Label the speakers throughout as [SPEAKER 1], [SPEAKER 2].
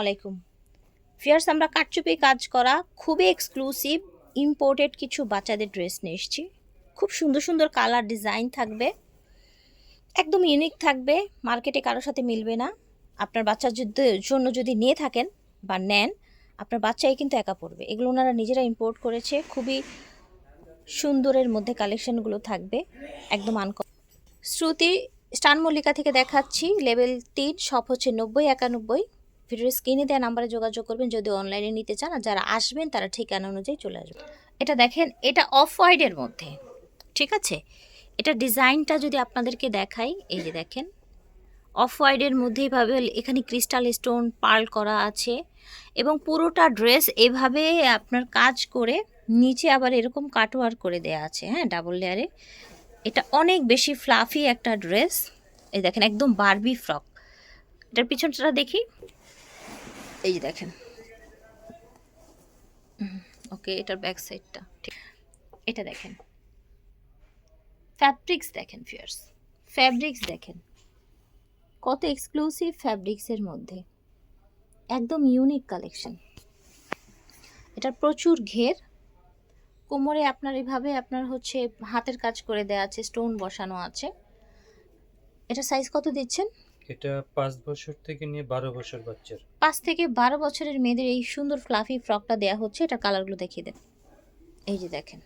[SPEAKER 1] আলাইকুম। ফিয়ার্স আমরা কাটচুপি কাজ করা, খুবই এক্সক্লুসিভ ইম্পোর্টেড কিছু বাচ্চাদের ড্রেস নিয়ে এসেছি। খুব সুন্দর সুন্দর কালার ডিজাইন থাকবে। একদম ইউনিক থাকবে মার্কেটে কারোর সাথে মিলবে না। আপনার বাচ্চার জন্য যদি নিয়ে থাকেন বা নেন, আপনার বাচ্চাই কিন্তু একা পড়বে। এগুলো ওনারা নিজেরা ইম্পোর্ট করেছে। খুবই সুন্দরের মধ্যে কালেকশনগুলো থাকবে। একদম আনক শ্রুতি স্টান মল্লিকা থেকে দেখাচ্ছি। লেভেল তিন সব হচ্ছে নব্বই একানব্বই। ভিডিওর স্ক্রিনে দেওয়া নাম্বারে যোগাযোগ করবেন। যদি অনলাইনে নিতে চান আর যারা আসবেন, তারা ঠিকানা অনুযায়ী চলে আসবেন। এটা দেখেন, এটা অফ হোয়াইটের মধ্যে, ঠিক আছে? এটা ডিজাইনটা যদি আপনাদেরকে দেখাই, এই যে দেখেন অফ হোয়াইটের মধ্যে এভাবে এখানে ক্রিস্টাল স্টোন পার্ল করা আছে এবং পুরোটা ড্রেস এভাবে আপনার কাজ করে নিচে আবার এরকম কাটওয়ার করে দেয়া আছে হ্যাঁ ডাবল লেয়ারে এটা অনেক বেশি ফ্লাফি একটা ড্রেস এই দেখেন, একদম বারবি ফ্রক এটার পিছনটা দেখি। এই যে দেখেন ওকে এটার ব্যাক সাইডটা ঠিক। এটা দেখেন। ফ্যাব্রিক্স দেখেন ফিয়ার্স ফ্যাব্রিক্স দেখেন। কত এক্সক্লুসিভ ফ্যাব্রিক্সের মধ্যে। একদম ইউনিক কালেকশন এটার প্রচুর ঘের। কোমরে আপনার এভাবে আপনার হচ্ছে হাতের কাজ করে দেওয়া আছে স্টোন বসানো আছে। এটা সাইজ কত দিচ্ছেন?
[SPEAKER 2] এটা পাঁচ বছর থেকে নিয়ে বারো বছর বাচ্চার।
[SPEAKER 1] পাঁচ থেকে বারো বছরের মেয়েদের এই সুন্দর ফ্লাফি ফ্রকটা দেওয়া হচ্ছে এটা কালারগুলো দেখিয়ে দেন। এই যে দেখেন।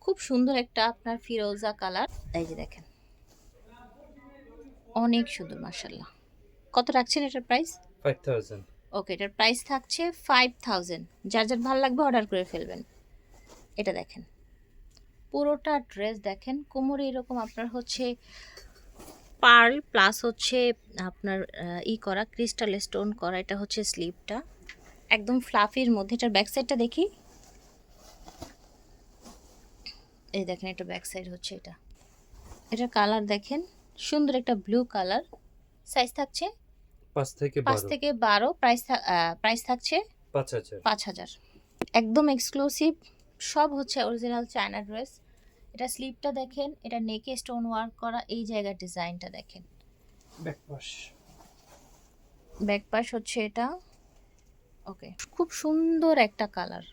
[SPEAKER 1] খুব সুন্দর একটা আপনার ফিরোজা কালার। এই যে দেখেন। অনেক সুন্দর মার্শাল্লাহ কত রাখছেন এটার প্রাইস
[SPEAKER 2] ফাইভ থাউজেন্ড
[SPEAKER 1] ওকে এটার প্রাইস থাকছে ফাইভ থাউজেন্ড যার যার ভালো লাগবে অর্ডার করে ফেলবেন। এটা দেখেন। পুরোটা ড্রেস দেখেন। কোমরে এরকম আপনার হচ্ছে পার্ল প্লাস হচ্ছে আপনার ই করা ক্রিস্টাল স্টোন করা এটা হচ্ছে স্লিপটা। একদম ফ্লাফির মধ্যে এটার ব্যাক সাইডটা দেখি। এই দেখেন এটা ব্যাক সাইড হচ্ছে এটা। এটার কালার দেখেন সুন্দর একটা ব্লু কালার। সাইজ থাকছে?
[SPEAKER 2] পাঁচ থেকে
[SPEAKER 1] পাঁচ থেকে বারো প্রাইস প্রাইস থাকছে?
[SPEAKER 2] পাঁচ হাজার।
[SPEAKER 1] পাঁচ হাজার। একদম এক্সক্লুসিভ সব হচ্ছে অরিজিনাল চায়না ড্রেস। এটা স্লিপটা দেখেন এটা নেকে স্টোন ওয়ার্ক করা এই জায়গার ডিজাইনটা দেখেন।
[SPEAKER 2] ব্যাক পাশ
[SPEAKER 1] ব্যাক পাশ হচ্ছে এটা। ওকে খুব সুন্দর একটা কালার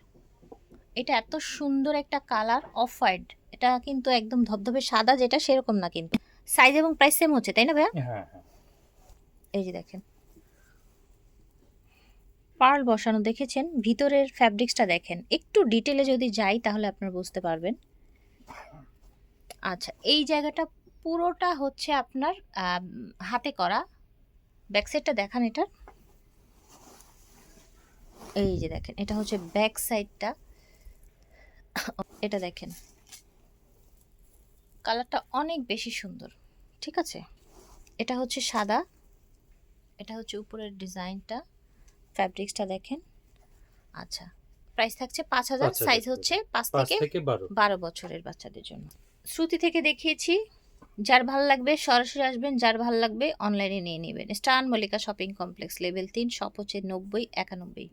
[SPEAKER 1] এটা এত সুন্দর একটা কালার অফ হোয়াইট এটা কিন্তু একদম ধবধবে সাদা যেটা সেরকম না কিন্তু। সাইজ এবং প্রাইস সেম হচ্ছে তাই না ভাইয়া?
[SPEAKER 2] হ্যাঁ হ্যাঁ।
[SPEAKER 1] এই যে দেখেন। পার্ল বসানো দেখেছেন? ভিতরের ফ্যাব্রিক্সটা দেখেন। একটু ডিটেলে যদি যাই তাহলে আপনারা বুঝতে পারবেন। আচ্ছা এই জায়গাটা পুরোটা হচ্ছে আপনার হাতে করা। ব্যাক সাইডটা দেখান এটার এই যে দেখেন এটা হচ্ছে ব্যাক সাইডটা এটা দেখেন। কালারটা অনেক বেশি সুন্দর ঠিক আছে? এটা হচ্ছে সাদা। এটা হচ্ছে উপরের ডিজাইনটা। ফ্যাব্রিক্সটা দেখেন। আচ্ছা প্রাইস থাকছে পাঁচ হাজার সাইজ হচ্ছে পাঁচ থেকে
[SPEAKER 2] বারো
[SPEAKER 1] বছরের বাচ্চাদের জন্য। শ্রুতি থেকে দেখিয়েছি, যার ভালো লাগবে সরাসরি আসবেন, যার ভালো লাগবে অনলাইনে নিয়ে নেবেন। Star Mallika shopping complex level তিন শপ হচ্ছে নব্বই, একানব্বই।